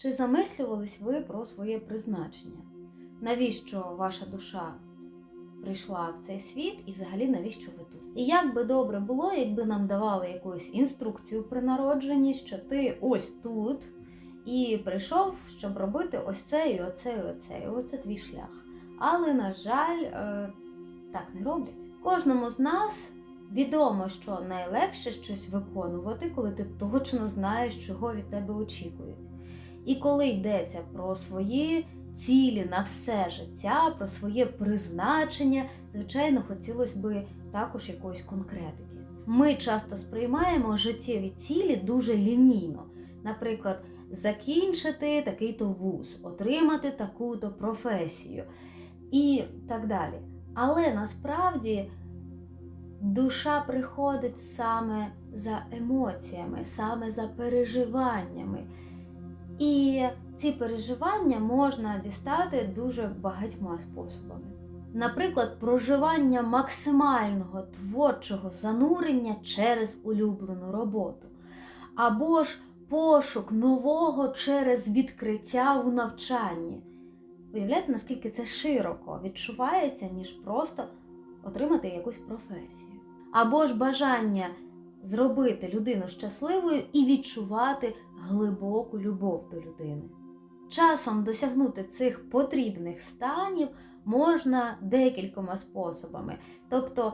Чи замислювались ви про своє призначення? Навіщо ваша душа прийшла в цей світ і взагалі навіщо ви тут? І як би добре було, якби нам давали якусь інструкцію при народженні, що ти ось тут і прийшов, щоб робити ось це і оце, і оце, і оце твій шлях. Але, на жаль, е, так не роблять. Кожному з нас відомо, що найлегше щось виконувати, коли ти точно знаєш, чого від тебе очікують. І коли йдеться про свої цілі на все життя, про своє призначення, звичайно, хотілося би також якоїсь конкретики. Ми часто сприймаємо життєві цілі дуже лінійно. Наприклад, закінчити такий-то вуз, отримати таку-то професію і так далі. Але насправді душа приходить саме за емоціями, саме за переживаннями. І ці переживання можна дістати дуже багатьма способами. Наприклад, проживання максимального творчого занурення через улюблену роботу, або ж пошук нового через відкриття у навчанні. Уявляєте, наскільки це широко відчувається, ніж просто отримати якусь професію. Або ж бажання зробити людину щасливою і відчувати глибоку любов до людини. Часом досягнути цих потрібних станів можна декількома способами. Тобто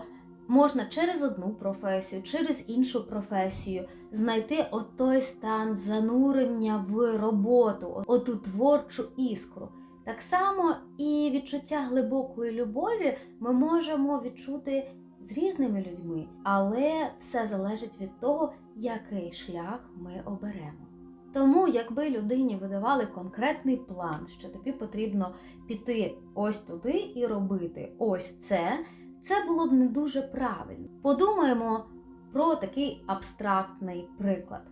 можна через одну професію, через іншу професію знайти отой стан занурення в роботу, оту творчу іскру. Так само і відчуття глибокої любові ми можемо відчути з різними людьми, але все залежить від того, який шлях ми оберемо. Тому, якби людині видавали конкретний план, що тобі потрібно піти ось туди і робити ось це, це було б не дуже правильно. Подумаємо про такий абстрактний приклад.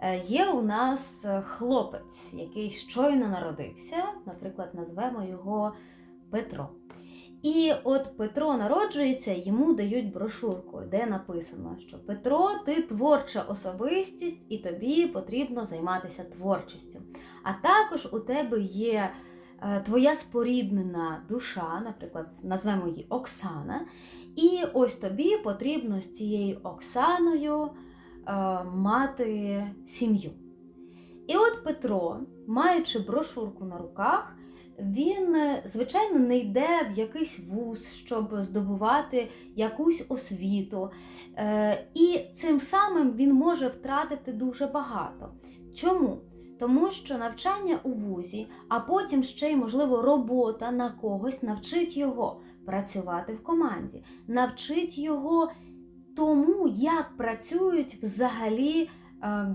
Е, Є у нас хлопець, який щойно народився, наприклад, назвемо його Петро. І от Петро народжується, йому дають брошурку, де написано, що Петро, ти творча особистість, і тобі потрібно займатися творчістю. А також у тебе є е, твоя споріднена душа, наприклад, назвемо її Оксана. І ось тобі потрібно з цією Оксаною е, мати сім'ю. І от Петро, маючи брошурку на руках, він, е, звичайно, не йде в якийсь вуз, щоб здобувати якусь освіту. Е, І цим самим він може втратити дуже багато. Чому? Тому що навчання у вузі, а потім ще й, можливо, робота на когось навчить його працювати в команді, навчить його тому, як працюють взагалі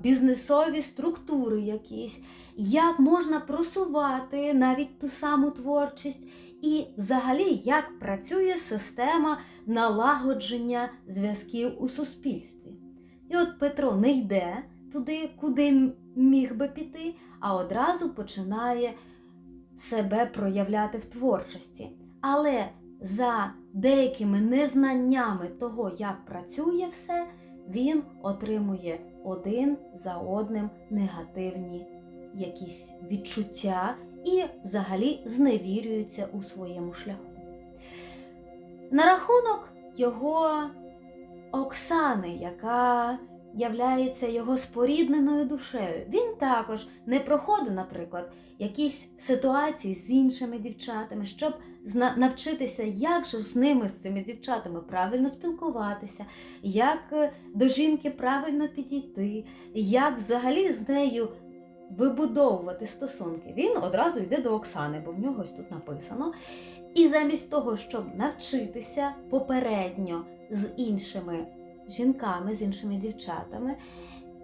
бізнесові структури якісь, як можна просувати навіть ту саму творчість, і взагалі як працює система налагодження зв'язків у суспільстві. І от Петро не йде туди, куди міг би піти, а одразу починає себе проявляти в творчості. Але за деякими незнаннями того, як працює все, він отримує один за одним негативні якісь відчуття і взагалі зневірюються у своєму шляху. На рахунок його Оксани, яка являється його спорідненою душею. Він також не проходить, наприклад, якісь ситуації з іншими дівчатами, щоб навчитися, як же з ними, з цими дівчатами, правильно спілкуватися, як е, до жінки правильно підійти, як взагалі з нею вибудовувати стосунки. Він одразу йде до Оксани, бо в нього ось тут написано. І замість того, щоб навчитися попередньо з іншими жінками, з іншими дівчатами,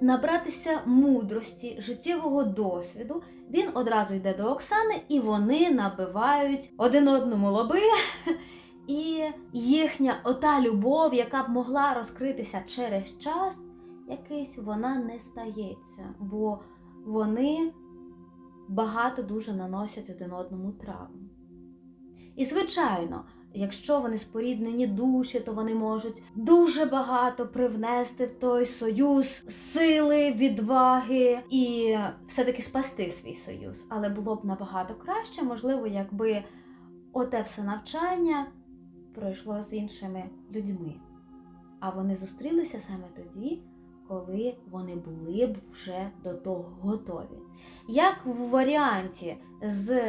набратися мудрості, життєвого досвіду, він одразу йде до Оксани, і вони набивають один одному лоби. І їхня ота любов, яка б могла розкритися через час, якийсь вона не стається, бо вони багато дуже наносять один одному травм. І звичайно, якщо вони споріднені душі, то вони можуть дуже багато привнести в той союз сили, відваги і все-таки спасти свій союз. Але було б набагато краще, можливо, якби оте все навчання пройшло з іншими людьми. А вони зустрілися саме тоді, коли вони були б вже до того готові. Як в варіанті з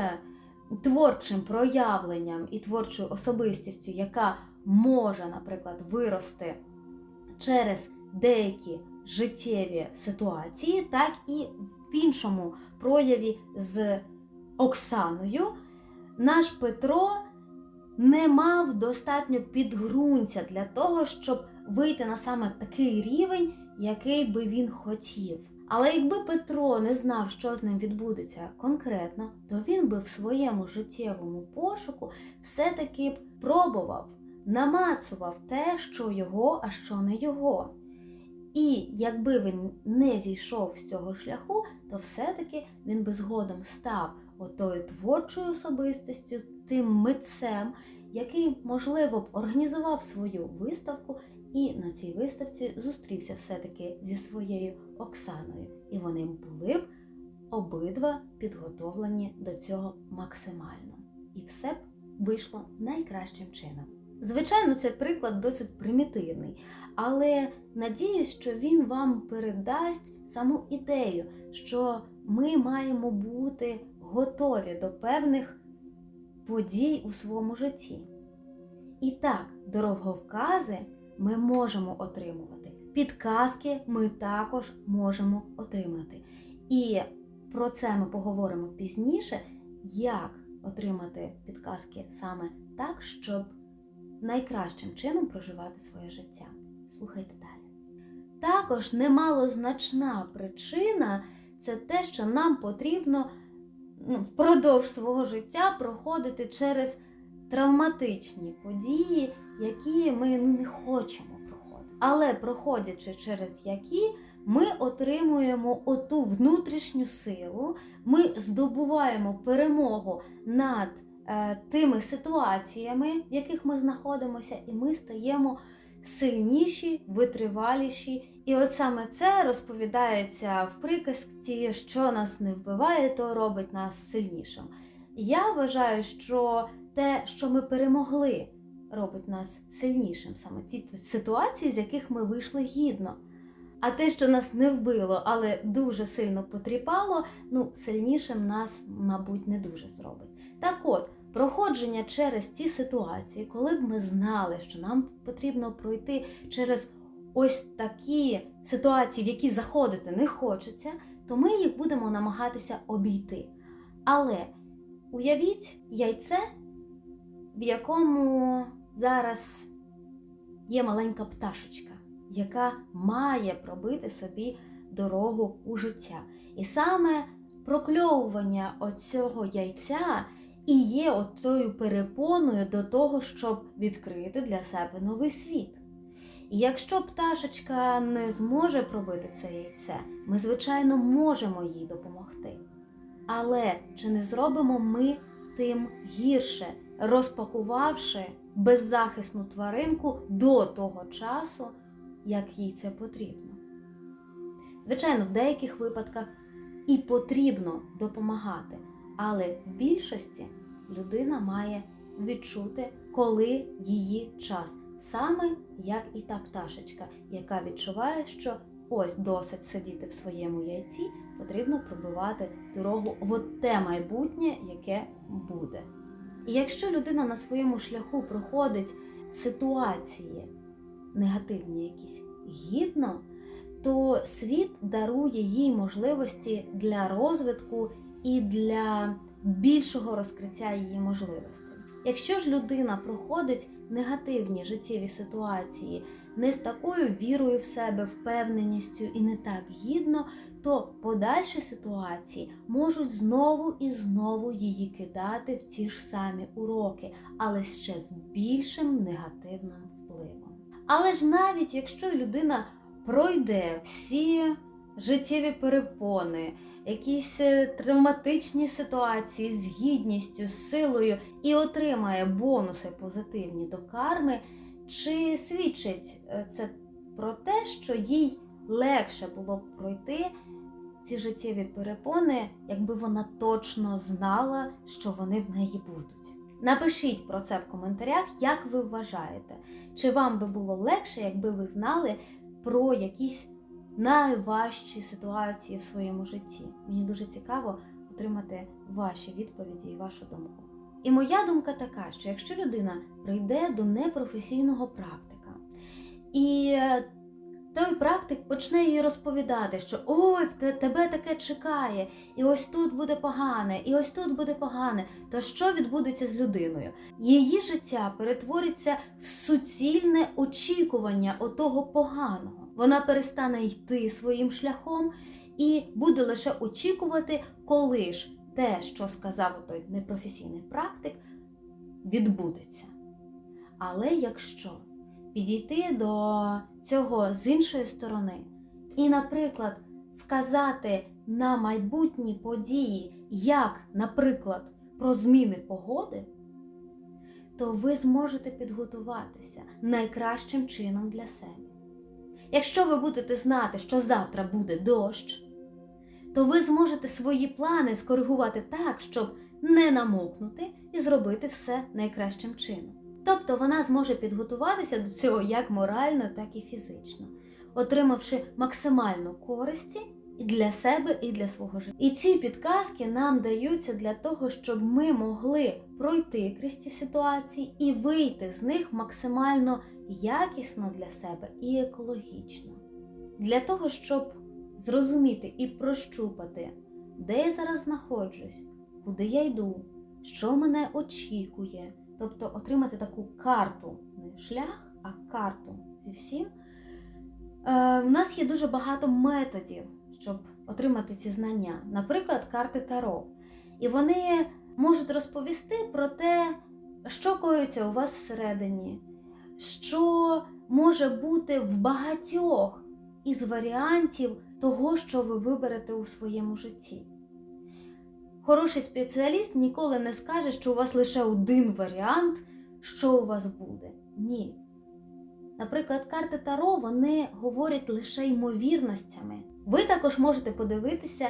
творчим проявленням і творчою особистістю, яка може, наприклад, вирости через деякі життєві ситуації, так і в іншому прояві з Оксаною, наш Петро не мав достатньо підґрунтя для того, щоб вийти на саме такий рівень, який би він хотів. Але якби Петро не знав, що з ним відбудеться конкретно, то він би в своєму життєвому пошуку все-таки б пробував, намацував те, що його, а що не його. І якби він не зійшов з цього шляху, то все-таки він би згодом став отою творчою особистістю, тим митцем, який, можливо, б організував свою виставку і на цій виставці зустрівся все-таки зі своєю Оксаною. І вони були б обидва підготовлені до цього максимально. І все б вийшло найкращим чином. Звичайно, цей приклад досить примітивний, але надіюсь, що він вам передасть саму ідею, що ми маємо бути готові до певних подій у своєму житті. І так, дороговкази ми можемо отримувати. Підказки ми також можемо отримати. І про це ми поговоримо пізніше, як отримати підказки саме так, щоб найкращим чином проживати своє життя. Слухайте далі. Також немалозначна причина це те, що нам потрібно ну, впродовж свого життя проходити через травматичні події, які ми не хочемо проходити. Але проходячи через які, ми отримуємо оту внутрішню силу, ми здобуваємо перемогу над е, тими ситуаціями, в яких ми знаходимося, і ми стаємо сильніші, витриваліші. І от саме це розповідається в приказці, що нас не вбиває, то робить нас сильнішим. Я вважаю, що те, що ми перемогли, робить нас сильнішим, саме ті ситуації, з яких ми вийшли гідно. А те, що нас не вбило, але дуже сильно потріпало, ну, сильнішим нас, мабуть, не дуже зробить. Так от, проходження через ці ситуації, коли б ми знали, що нам потрібно пройти через ось такі ситуації, в які заходити не хочеться, то ми їх будемо намагатися обійти. Але уявіть яйце, в якому зараз є маленька пташечка, яка має пробити собі дорогу у життя. І саме прокльовування оцього яйця і є отою перепоною до того, щоб відкрити для себе новий світ. І якщо пташечка не зможе пробити це яйце, ми, звичайно, можемо їй допомогти. Але чи не зробимо ми тим гірше, розпакувавши беззахисну тваринку до того часу, як їй це потрібно? Звичайно, в деяких випадках і потрібно допомагати, але в більшості людина має відчути, коли її час, саме як і та пташечка, яка відчуває, що ось досить сидіти в своєму яйці, потрібно пробивати дорогу в те майбутнє, яке буде. І якщо людина на своєму шляху проходить ситуації негативні якісь гідно, то світ дарує їй можливості для розвитку і для більшого розкриття її можливостей. Якщо ж людина проходить негативні життєві ситуації не з такою вірою в себе, впевненістю і не так гідно, то подальші ситуації можуть знову і знову її кидати в ті ж самі уроки, але ще з більшим негативним впливом. Але ж навіть якщо людина пройде всі життєві перепони, якісь е, травматичні ситуації з гідністю, з силою і отримає бонуси позитивні до карми, чи свідчить е, це про те, що їй легше було б пройти ці життєві перепони, якби вона точно знала, що вони в неї будуть. Напишіть про це в коментарях, як ви вважаєте, чи вам би було легше, якби ви знали про якісь найважчі ситуації в своєму житті. Мені дуже цікаво отримати ваші відповіді і вашу думку. І моя думка така, що якщо людина прийде до непрофесійного практика, і той практик почне їй розповідати, що ой, тебе таке чекає, і ось тут буде погане, і ось тут буде погане, то що відбудеться з людиною? Її життя перетвориться в суцільне очікування отого поганого. Вона перестане йти своїм шляхом і буде лише очікувати, коли ж те, що сказав той непрофесійний практик, відбудеться. Але якщо підійти до цього з іншої сторони і, наприклад, вказати на майбутні події, як, наприклад, про зміни погоди, то ви зможете підготуватися найкращим чином для себе. Якщо ви будете знати, що завтра буде дощ, то ви зможете свої плани скоригувати так, щоб не намокнути і зробити все найкращим чином. Тобто вона зможе підготуватися до цього як морально, так і фізично, отримавши максимальну користі і для себе, і для свого життя. І ці підказки нам даються для того, щоб ми могли пройти крізь ці ситуації і вийти з них максимально якісно для себе і екологічно. Для того, щоб зрозуміти і прощупати, де я зараз знаходжусь, куди я йду, що мене очікує, тобто отримати таку карту, не шлях, а карту зі всім. Е, в нас є дуже багато методів, щоб отримати ці знання, наприклад, карти Таро. І вони можуть розповісти про те, що коїться у вас всередині, що може бути в багатьох із варіантів того, що ви виберете у своєму житті. Хороший спеціаліст ніколи не скаже, що у вас лише один варіант, що у вас буде. Ні. Наприклад, карти Таро вони говорять лише ймовірностями. Ви також можете подивитися,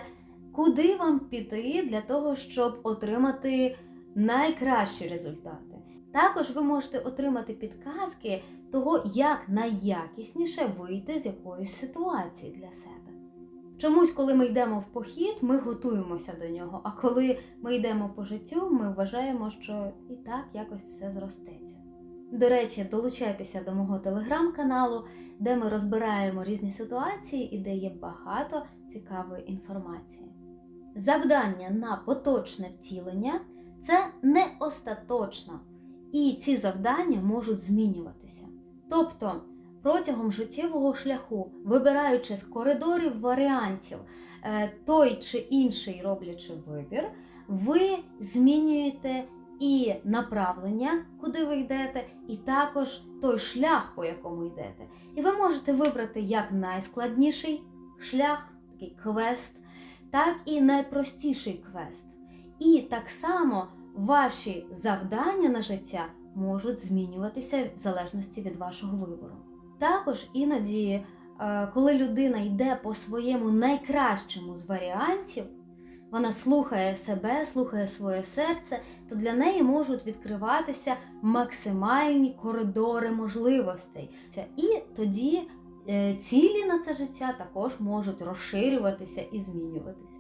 куди вам піти для того, щоб отримати найкращі результати. Також ви можете отримати підказки того, як найякісніше вийти з якоїсь ситуації для себе. Чомусь, коли ми йдемо в похід, ми готуємося до нього. А коли ми йдемо по життю, ми вважаємо, що і так якось все зростеться. До речі, долучайтеся до мого телеграм-каналу, де ми розбираємо різні ситуації і де є багато цікавої інформації. Завдання на поточне втілення це не остаточно, і ці завдання можуть змінюватися. Тобто, протягом життєвого шляху, вибираючи з коридорів варіантів е, той чи інший роблячи вибір, ви змінюєте і направлення, куди ви йдете, і також той шлях, по якому йдете. І ви можете вибрати як найскладніший шлях, такий квест, так і найпростіший квест. І так само ваші завдання на життя можуть змінюватися в залежності від вашого вибору. Також іноді, е, коли людина йде по своєму найкращому з варіантів, вона слухає себе, слухає своє серце, то для неї можуть відкриватися максимальні коридори можливостей. І тоді е, цілі на це життя також можуть розширюватися і змінюватися.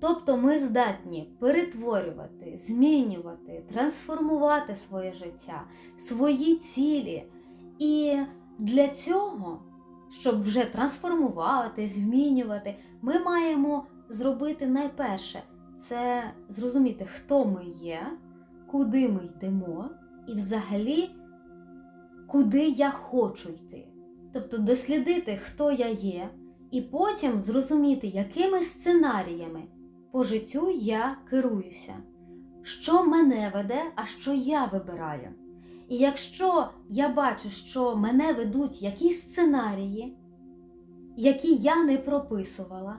Тобто ми здатні перетворювати, змінювати, трансформувати своє життя, свої цілі. І для цього, щоб вже трансформувати, змінювати, ми маємо зробити найперше це зрозуміти, хто ми є, куди ми йдемо, і взагалі, куди я хочу йти. Тобто дослідити, хто я є, і потім зрозуміти, якими сценаріями по життю я керуюся, що мене веде, а що я вибираю. І якщо я бачу, що мене ведуть якісь сценарії, які я не прописувала,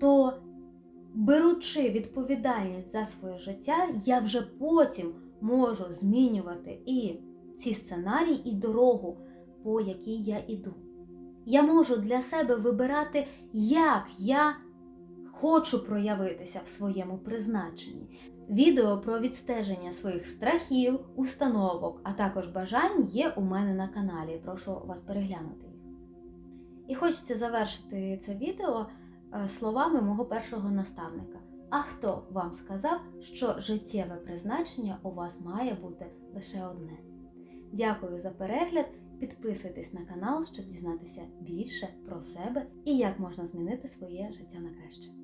то беручи відповідальність за своє життя, я вже потім можу змінювати і ці сценарії, і дорогу, по якій я іду. Я можу для себе вибирати, як я хочу проявитися в своєму призначенні. Відео про відстеження своїх страхів, установок, а також бажань є у мене на каналі. Прошу вас переглянути їх. І хочеться завершити це відео е, словами мого першого наставника. А хто вам сказав, що життєве призначення у вас має бути лише одне? Дякую за перегляд. Підписуйтесь на канал, щоб дізнатися більше про себе і як можна змінити своє життя на краще.